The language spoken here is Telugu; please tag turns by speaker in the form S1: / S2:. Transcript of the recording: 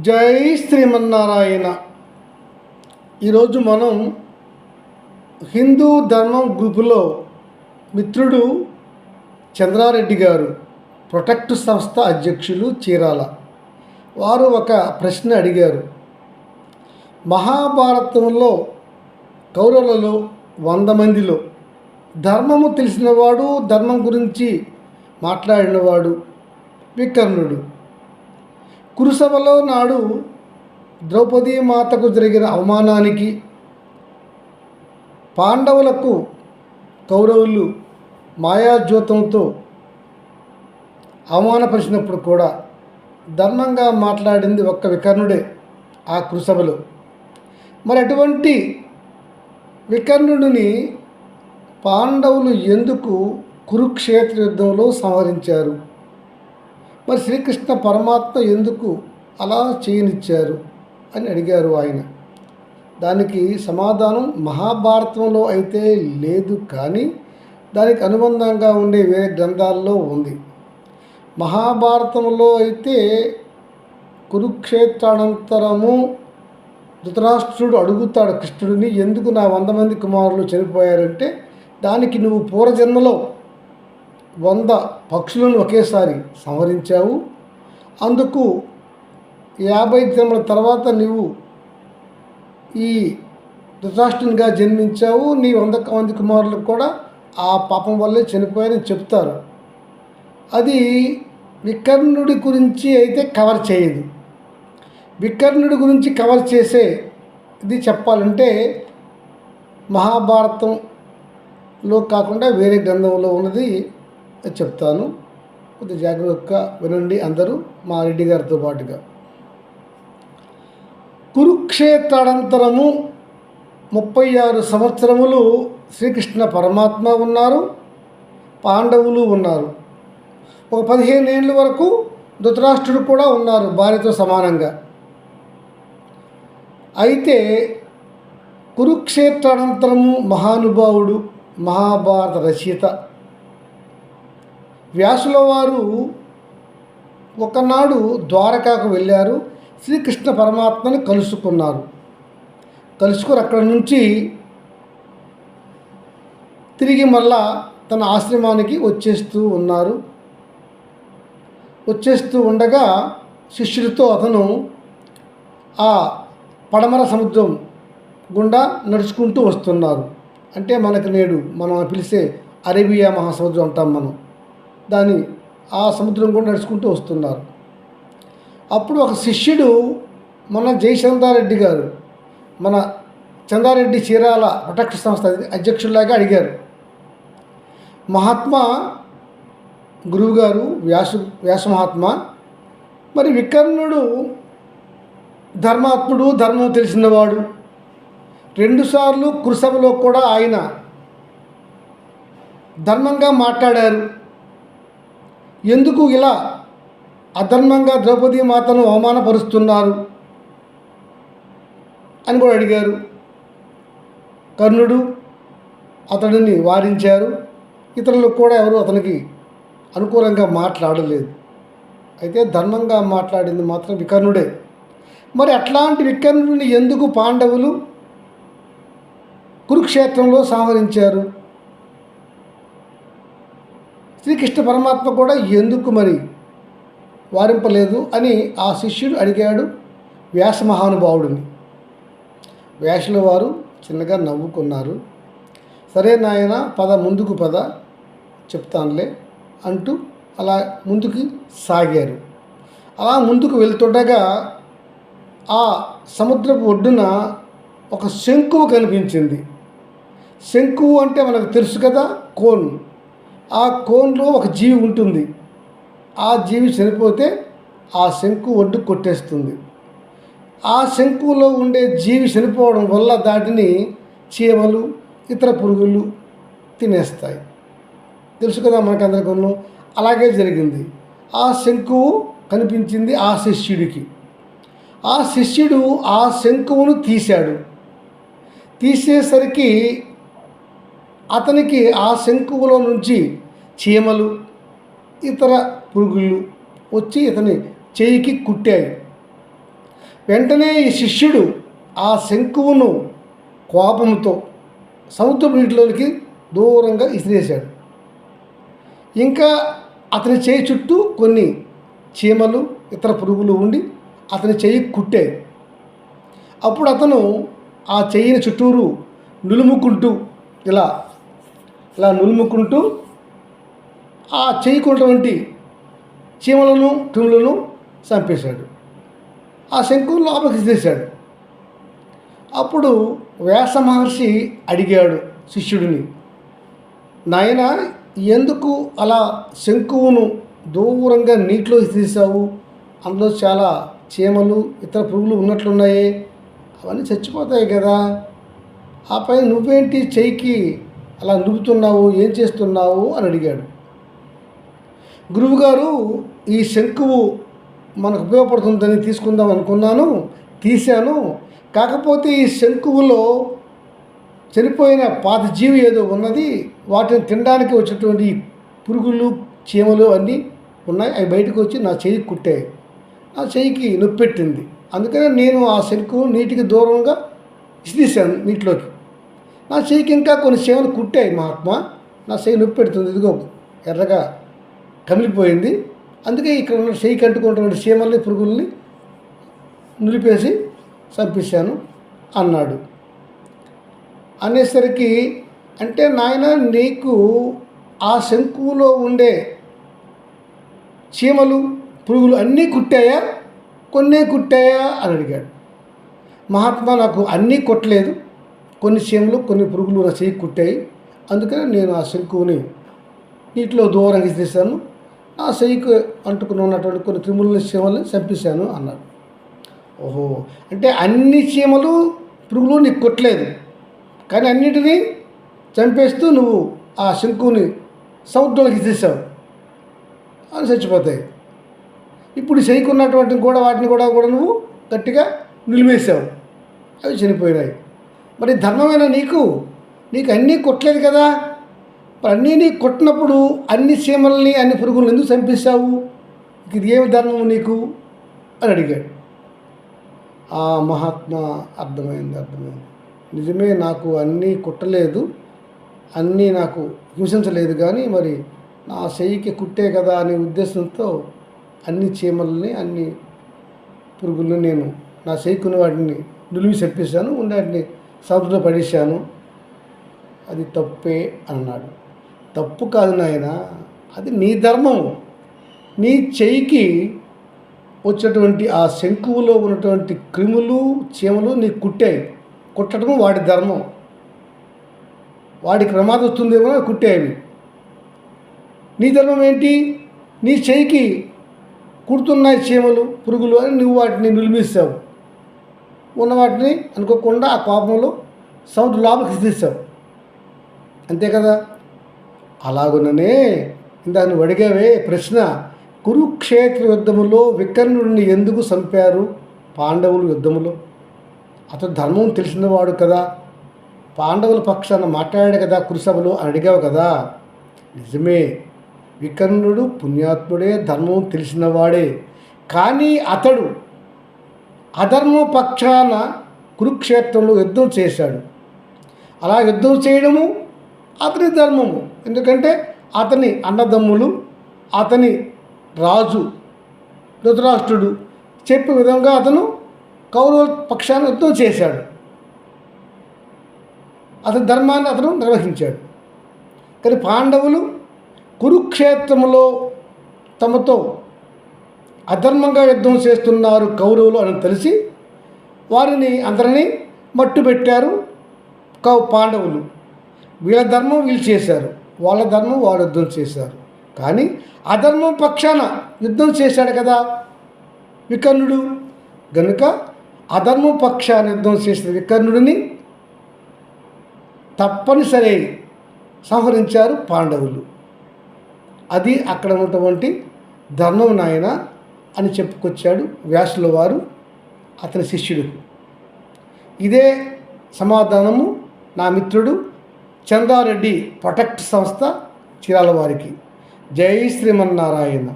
S1: జై శ్రీమన్నారాయణ. ఈరోజు మనం హిందూ ధర్మం గ్రూపులో మిత్రుడు చంద్రారెడ్డి గారు ప్రొటెక్ట్ సంస్థ అధ్యక్షులు చీరాల. వారు ఒక ప్రశ్న అడిగారు. మహాభారతంలో కౌరవులలో వంద మందిలో ధర్మము తెలిసినవాడు ధర్మం గురించి మాట్లాడినవాడు వికర్ణుడు. కురుసభలో నాడు ద్రౌపదీ మాతకు జరిగిన అవమానానికి పాండవులకు కౌరవులు మాయాజ్యోతంతో అవమానపరిచినప్పుడు కూడా ధర్మంగా మాట్లాడింది ఒక్క వికర్ణుడే ఆ కురుసభలో. మరి అటువంటి వికర్ణుడిని పాండవులు ఎందుకు కురుక్షేత్ర యుద్ధంలో సంహరించారు? మరి శ్రీకృష్ణ పరమాత్మ ఎందుకు అలా చేయనిచ్చారు అని అడిగారు ఆయన. దానికి సమాధానం మహాభారతంలో అయితే లేదు కానీ దానికి అనుబంధంగా ఉండే వేరే గ్రంథాల్లో ఉంది. మహాభారతంలో అయితే కురుక్షేత్రానంతరము ధృతరాష్ట్రుడు అడుగుతాడు కృష్ణుడిని ఎందుకు నా వంద మంది కుమారులు చనిపోయారంటే దానికి నువ్వు పూర్వజన్మలో వంద పక్షులను ఒకేసారి సంహరించావు. అందుకు యాభై దినముల తర్వాత నీవు ఈ ధృతరాష్ట్రునిగా జన్మించావు. నీ వంద మంది కుమారులకు కూడా ఆ పాపం వల్లే చనిపోయారని చెప్తారు. అది వికర్ణుడి గురించి అయితే కవర్ చేయదు. వికర్ణుడి గురించి కవర్ చేసే ఇది చెప్పాలంటే మహాభారతంలో కాకుండా వేరే గ్రంథంలో ఉన్నది చెప్తాను. కొద్ది జాగ్రత్తగా వినండి అందరూ మా రెడ్డి గారితో పాటుగా. కురుక్షేత్రానంతరము ముప్పై ఆరు సంవత్సరములు శ్రీకృష్ణ పరమాత్మ ఉన్నారు పాండవులు ఉన్నారు. ఒక పదిహేను ఏళ్ళ వరకు ధృతరాష్ట్రుడు కూడా ఉన్నారు భార్యతో సమానంగా. అయితే కురుక్షేత్రానంతరము మహానుభావుడు మహాభారత రచయిత వ్యాసుల వారు ఒకనాడు ద్వారకాకు వెళ్ళారు. శ్రీకృష్ణ పరమాత్మని కలుసుకున్నారు. కలుసుకుని అక్కడి నుంచి తిరిగి మళ్ళా తన ఆశ్రమానికి వచ్చేస్తూ ఉన్నారు. వచ్చేస్తూ ఉండగా శిష్యుడితో అతను ఆ పడమర సముద్రం గుండా నడుచుకుంటూ వస్తున్నారు. అంటే మనకు నేడు మనం పిలిచే అరేబియా మహాసముద్రం అంటాం మనం. దాని ఆ సముద్రం కూడా నడుచుకుంటూ వస్తున్నారు. అప్పుడు ఒక శిష్యుడు మన జయచంద్రారెడ్డి గారు మన చందారెడ్డి చీరాల ప్రొటెక్ట్ సంస్థ అధ్యక్షుల్లాగా అడిగారు. మహాత్మా గురువుగారు వ్యాసు వ్యాస మహాత్మా మరి వికర్ణుడు ధర్మాత్ముడు ధర్మం తెలిసినవాడు. రెండుసార్లు కురుసభలో కూడా ఆయన ధర్మంగా మాట్లాడారు. ఎందుకు ఇలా అధర్మంగా ద్రౌపదీ మాతను అవమానపరుస్తున్నారు అని కూడా అడిగారు. కర్ణుడు అతడిని వారించారు. ఇతరులకు కూడా ఎవరు అతనికి అనుకూలంగా మాట్లాడలేదు. అయితే ధర్మంగా మాట్లాడింది మాత్రం వికర్ణుడే. మరి అట్లాంటి వికర్ణుడిని ఎందుకు పాండవులు కురుక్షేత్రంలో సంహరించారు? శ్రీకృష్ణ పరమాత్మ కూడా ఎందుకు మరి వారింపలేదు అని ఆ శిష్యుడు అడిగాడు. వ్యాస మహానుభావుడిని. వ్యాసుల వారు చిన్నగా నవ్వుకున్నారు. సరే నాయన పద ముందుకు పద చెప్తానులే అంటూ అలా ముందుకి సాగారు. అలా ముందుకు వెళ్తుండగా ఆ సముద్రపు ఒడ్డున ఒక శంకువు కనిపించింది. శంకువు అంటే మనకు తెలుసు కదా కోన్. ఆ కోన్లో ఒక జీవి ఉంటుంది. ఆ జీవి చనిపోతే ఆ శంకు ఒడ్డు కొట్టేస్తుంది. ఆ శంకులో ఉండే జీవి చనిపోవడం వల్ల దాటిని చీమలు ఇతర పురుగులు తినేస్తాయి. తెలుసు కదా మనకందరికీ? అలాగే జరిగింది. ఆ శంకువు కనిపించింది ఆ శిష్యుడికి. ఆ శిష్యుడు ఆ శంకువును తీశాడు. తీసేసరికి అతనికి ఆ శంకువులో నుంచి చీమలు ఇతర పురుగులు వచ్చి ఇతని చేయికి కుట్టాయి. వెంటనే ఈ శిష్యుడు ఆ శంకువును కోపంతో సముద్రపు నీటిలోనికి దూరంగా ఇసిరేశాడు. ఇంకా అతని చేయి చుట్టూ కొన్ని చీమలు ఇతర పురుగులు ఉండి అతని చెయ్యి కుట్టాయి. అప్పుడు అతను ఆ చెయ్యిని చుట్టూరు నులుముకుంటూ ఇలా ఇలా నులుముకుంటూ ఆ చేయకున్నటువంటి చీమలను క్రిములను చంపేశాడు. ఆ శంకువు లోపలికి తీశాడు అప్పుడు వ్యాస మహర్షి అడిగాడు శిష్యుడిని నాయన ఎందుకు అలా శంకువును దూరంగా నీటిలో తీసావు అందులో చాలా చీమలు ఇతర పురుగులు ఉన్నట్లున్నాయి. అవన్నీ చచ్చిపోతాయి కదా. ఆ పైన నువ్వేంటి చెయ్యికి అలా నువ్వుతున్నావు ఏం చేస్తున్నావు అని అడిగాడు. గురువుగారు ఈ శంకువు మనకు ఉపయోగపడుతుందని తీసుకుందాం అనుకున్నాను తీశాను. కాకపోతే ఈ శంకువులో చనిపోయిన పాత జీవి ఏదో ఉన్నది వాటిని తినడానికి వచ్చేటువంటి పురుగులు చీమలు అన్నీ ఉన్నాయి అవి బయటకు వచ్చి నా చెయ్యి కుట్టాయి. నా చెయ్యికి నొప్పి పెట్టింది అందుకనే నేను ఆ శంకువు నీటికి దూరంగా ఇసిదీశాను నీటిలోకి. నా చెయ్యికి ఇంకా కొన్ని సేవలు కుట్టాయి మహాత్మా నా చెయ్యి నొప్పి పెడుతుంది. ఇదిగో ఎర్రగా కమిలిపోయింది. అందుకే ఇక్కడ ఉన్న చెయ్యికి అంటుకున్నటువంటి చీమల్ని పురుగుల్ని నిలిపేసి చంపేశాను అన్నాడు. అనేసరికి అంటే నాయన నీకు ఆ శంకువులో ఉండే చీమలు పురుగులు అన్నీ కుట్టాయా? కొన్నే కుట్టాయా? అని అడిగాడు. మహాత్మా నాకు అన్నీ కొట్టలేదు. కొన్ని చీమలు కొన్ని పురుగులు నా చేయి కుట్టాయి. అందుకని నేను ఆ శంకువుని నీటిలో దూరంగా తీశాను ఆ చెయ్యికి అంటుకుని ఉన్నటువంటి కొన్ని క్రిములని చీమల్ని చంపేశాను అన్నాడు. ఓహో! అంటే అన్ని చీమలు పురుగులు నీకు కొట్టలేదు. కానీ అన్నిటినీ చంపేస్తూ నువ్వు ఆ శంకుని సముద్రంలోకి తీసావు అని చచ్చిపోతాయి. ఇప్పుడు చేయకున్నటువంటి కూడా వాటిని కూడా కూడా నువ్వు గట్టిగా నిలిమేసావు అవి చనిపోయినాయి. మరి ధర్మమైన నీకు? నీకు అన్నీ కొట్టలేదు కదా? మరి అన్నీ నీకు కొట్టినప్పుడు అన్ని చీమల్ని అన్ని పురుగులను ఎందుకు చంపేశావు? ఇది ఏమి ధర్మం నీకు? అని అడిగాడు. ఆ మహాత్మా అర్థమైంది అర్థమైంది. నిజమే నాకు అన్నీ కుట్టలేదు అన్నీ నాకు హింసించలేదు కానీ మరి నా చెయ్యికి కుట్టే కదా అనే ఉద్దేశంతో అన్ని చీమల్ని అన్ని పురుగుల్ని నేను నా చెయ్యికున్న వాటిని నిలిమి చెప్పేశాను ఉండే వాటిని సముద్రంలో పడేశాను. అది తప్పే అన్నాడు. తప్పు కాదు నాయన అది నీ ధర్మం. నీ చెయ్యికి వచ్చినటువంటి ఆ శంకువులో ఉన్నటువంటి క్రిములు చీమలు నీకు కుట్టాయి. కుట్టడము వాడి ధర్మం. వాడికి ప్రమాదం వస్తుందేమో కుట్టేవి నీ ధర్మం ఏంటి? నీ చేయికి కుడుతున్నాయి చీమలు పురుగులు అని నువ్వు వాటిని నిలిమిస్తావు ఉన్న వాటిని అనుకోకుండా ఆ కోపంలో సౌండ్ లోపలికి తీసావు అంతే కదా? అలాగుననే ఇందాక నువ్వు అడిగావే ప్రశ్న కురుక్షేత్ర యుద్ధములో వికర్ణుడిని ఎందుకు చంపారు పాండవులు యుద్ధములో? అతను ధర్మం తెలిసినవాడు కదా. పాండవుల పక్షాన మాట్లాడాడు కదా కురుసభలో అని అడిగావు కదా? నిజమే. వికర్ణుడు పుణ్యాత్ముడే ధర్మం తెలిసినవాడే. కానీ అతడు అధర్మ పక్షాన కురుక్షేత్రంలో యుద్ధం చేశాడు. అలా యుద్ధం చేయడము అతని ధర్మము. ఎందుకంటే అతని అన్నదమ్ములు అతని రాజు ధృతరాష్ట్రుడు చెప్పే విధంగా అతను కౌరవ పక్షాన యుద్ధం చేశాడు. అతని ధర్మాన్ని అతను నిర్వహించాడు. కానీ పాండవులు కురుక్షేత్రంలో తమతో అధర్మంగా యుద్ధం చేస్తున్నారు కౌరవులు అని తెలిసి వారిని అందరినీ మట్టు పెట్టారు కౌ పాండవులు. వీళ్ళ ధర్మం వీళ్ళు చేశారు. వాళ్ళ ధర్మం వాళ్ళు యుద్ధం చేశారు. కానీ అధర్మం పక్షాన యుద్ధం చేశాడు కదా వికర్ణుడు. గనుక అధర్మం పక్షాన యుద్ధం చేసిన వికర్ణుడిని తప్పనిసరి సంహరించారు పాండవులు. అది అక్కడ ఉన్నటువంటి ధర్మం నాయన అని చెప్పుకొచ్చాడు వ్యాసుల వారు అతని శిష్యుడు. ఇదే సమాధానము నా మిత్రుడు చందారెడ్డి ప్రొటెక్ట్ సంస్థ చీరాల వారికి. జై శ్రీమన్నారాయణ.